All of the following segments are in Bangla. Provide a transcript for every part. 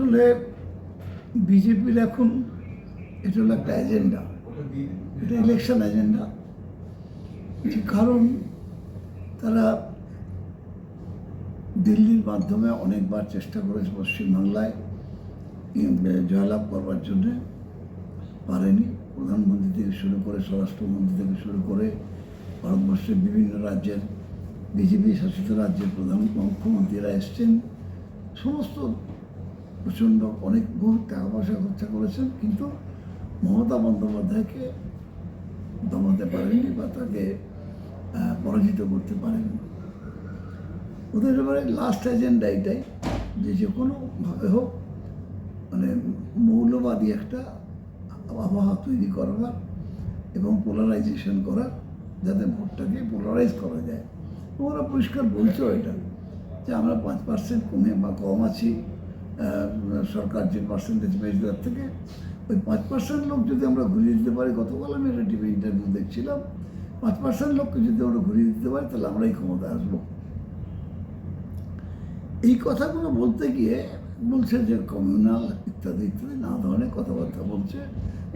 আসলে বিজেপির এখন এটা হলো একটা এজেন্ডা এটা ইলেকশন এজেন্ডা কারণ তারা দিল্লির মাধ্যমে অনেকবার চেষ্টা করেছে পশ্চিমবাংলায় জয়লাভ করবার জন্য। পারেনি। প্রধানমন্ত্রী থেকে শুরু করে স্বরাষ্ট্রমন্ত্রী থেকে শুরু করে ভারতবর্ষের বিভিন্ন রাজ্যের বিজেপি শাসিত রাজ্যের প্রধান মুখ্যমন্ত্রীরা এসছেন। সমস্ত প্রচণ্ড অনেক বহু টাকা পয়সা খরচা করেছেন কিন্তু মমতা বন্দ্যোপাধ্যায়কে দমাতে পারেননি বা তাকে পরাজিত করতে পারেননি। ওদের এবারে লাস্ট এজেন্ডা এটাই যে যে কোনোভাবে হোক মানে মৌলবাদী একটা আবহাওয়া তৈরি করবার এবং পোলারাইজেশন করার, যাতে ভোটটাকে পোলারাইজ করা যায়। ওরা পরিষ্কার বলছো এটা, যে আমরা পাঁচ পার্সেন্ট কমে বা কম আছি সরকার যে পার্সেন্টেজ পেয়েছে তার থেকে, ওই পাঁচ পার্সেন্ট লোক যদি আমরা ঘুরিয়ে দিতে পারি, গতকাল আমি একটা টিভি ইন্টারভিউ দেখছিলাম, পাঁচ পার্সেন্ট লোককে যদি আমরা ঘুরিয়ে দিতে পারি, তাহলে আমরাই ক্ষমতায় আসব। এই কথাগুলো বলতে গিয়ে বলছে যে কমিউনাল ইত্যাদি ইত্যাদি, নানা ধরনের কথাবার্তা বলছে,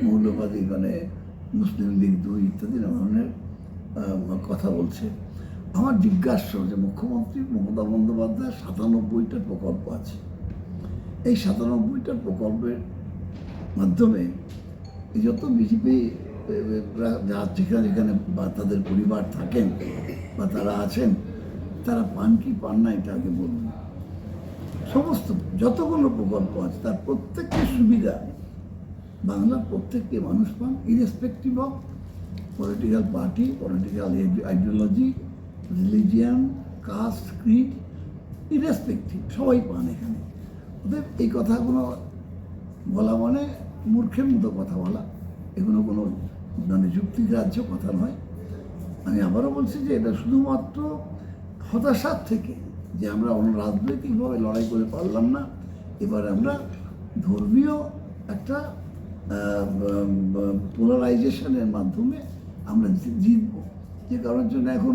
মৌলবাদী মানে মুসলিম লীগ দুই ইত্যাদি নানা ধরনের কথা বলছে। আমার জিজ্ঞাসা যে মুখ্যমন্ত্রী মমতা বন্দ্যোপাধ্যায় সাতানব্বইটা প্রকল্প আছে। এই সাতানব্বইটা প্রকল্পের মাধ্যমে যত বিজেপি যা যেখানে যেখানে বা তাদের পরিবার থাকেন বা তারা আছেন, তারা পান কি পান না এটা আগে বলুন। সমস্ত, যতগুলো প্রকল্প আছে, তার প্রত্যেকটি সুবিধা। বাংলার প্রত্যেকটি মানুষ পান irrespective of political party political ideology religion caste creed irrespective সবাই পান এখানে। ওদের এই কথাগুলো বলা মানে মূর্খের মতো কথা বলা। এগুলো কোনো মানে যুক্তিগ্রাহ্য কথা নয়। আমি আবারও বলছি যে এটা শুধুমাত্র হতাশার থেকে যে আমরা অন্য রাজনৈতিকভাবে লড়াই করে পারলাম না। এবার আমরা ধর্মীয় একটা পোলারাইজেশনের মাধ্যমে আমরা জিতবো। যে কারণের জন্য এখন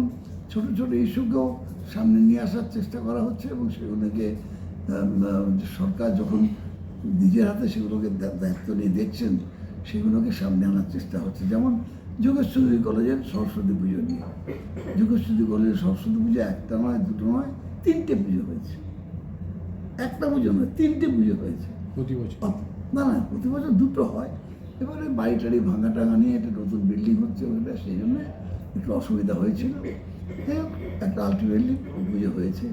ছোট ছোট ইস্যুকেও সামনে নিয়ে আসার চেষ্টা করা হচ্ছে এবং সেগুলোকে সরকার যখন নিজের হাতে সেগুলোকে দায়িত্ব নিয়ে দেখছেন সেগুলোকে সামনে আনার চেষ্টা হচ্ছে। যেমন যোগেশ্বরী কলেজের সরস্বতী পুজো নিয়ে। যোগেশ্বরী কলেজের সরস্বতী পুজো একটা নয় দুটো নয় তিনটে পুজো হয়েছে। একটা পুজো নয় তিনটে পুজো হয়েছে। প্রতি বছর? না না প্রতি বছর দুটো হয়। এবারে বাড়ি টাড়ি ভাঙা টাঙা নিয়ে একটা নতুন বিল্ডিং হচ্ছে ওটা সেই জন্য একটু অসুবিধা হয়েছিল। একটা আলটিমেটলি পুজো হয়েছে।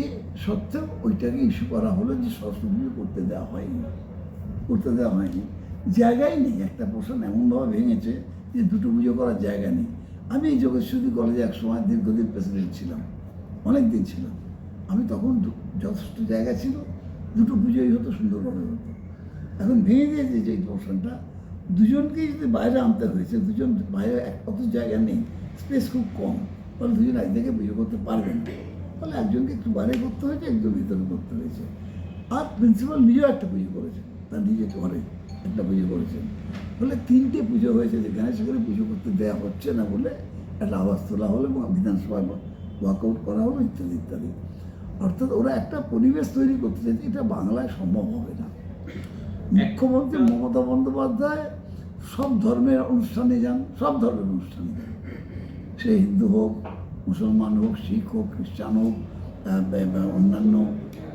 এ সত্ত্বেও ওইটাকে ইস্যু করা হলো যে সরস্বতী করতে দেওয়া হয়নি, করতে দেওয়া হয়নি। জায়গাই নেই, একটা পোর্শন এমনভাবে ভেঙেছে যে দুটো পুজো করার জায়গা নেই। আমি এই যোগেশ্বরী কলেজে এক সময় দীর্ঘদিন প্রেসিডেন্ট ছিলাম, অনেক দিন ছিলাম আমি তখন যথেষ্ট জায়গা ছিল, দুটো পুজোই হতো, সুন্দরভাবে হতো। এখন ভেঙে দিয়েছে যে পোর্শনটা। দুজনকেই যদি বাইরে আনতে হয়েছে, দুজন বাইরে এক অত জায়গা নেই, স্পেস খুব কম, তাহলে দুজন এক পুজো করতে পারবেন ফলে একজনকে একটু বাইরে করতে হয়েছে একজন ভিতরে করতে হয়েছে। আর প্রিন্সিপাল নিজেও একটা পুজো করেছে তার নিজে ঘরে একটা পুজো করেছেন। ফলে তিনটে পুজো হয়েছে যেখানে সেখানে পুজো করতে দেওয়া হচ্ছে না বলে একটা আওয়াজ তোলা হলো এবং বিধানসভায় ওয়াকআউট করা হলো ইত্যাদি ইত্যাদি। অর্থাৎ ওরা একটা পরিবেশ তৈরি করতে চাইছে এটা বাংলায় সম্ভব হবে না। মুখ্যমন্ত্রী মমতা বন্দ্যোপাধ্যায় সব ধর্মের অনুষ্ঠানে যান সব ধর্মের অনুষ্ঠানে যান। সে হিন্দু হোক মুসলমান হোক, শিখ হোক, খ্রিস্টান হোক অন্যান্য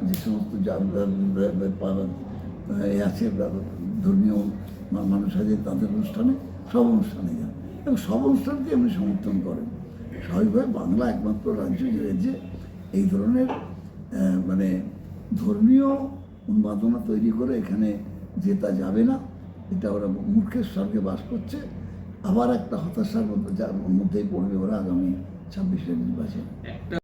যে সমস্ত আছে ধর্মীয় মানুষ আছে, তাদের অনুষ্ঠানে সব অনুষ্ঠানে যান। এবং সব অনুষ্ঠানকে এমনি সমর্থন করেন। স্বাভাবিকভাবে বাংলা একমাত্র রাজ্য যে এই ধরনের মানে ধর্মীয় উন্মাদনা তৈরি করে এখানে জেতা যাবে না, এটা ওরা মূর্খের স্বর্গে বাস করছে। আবার একটা হতাশার মধ্যে, যার মধ্যেই পড়বে ওরা আগামী ছাব্বিশের নির্বাচন। একটা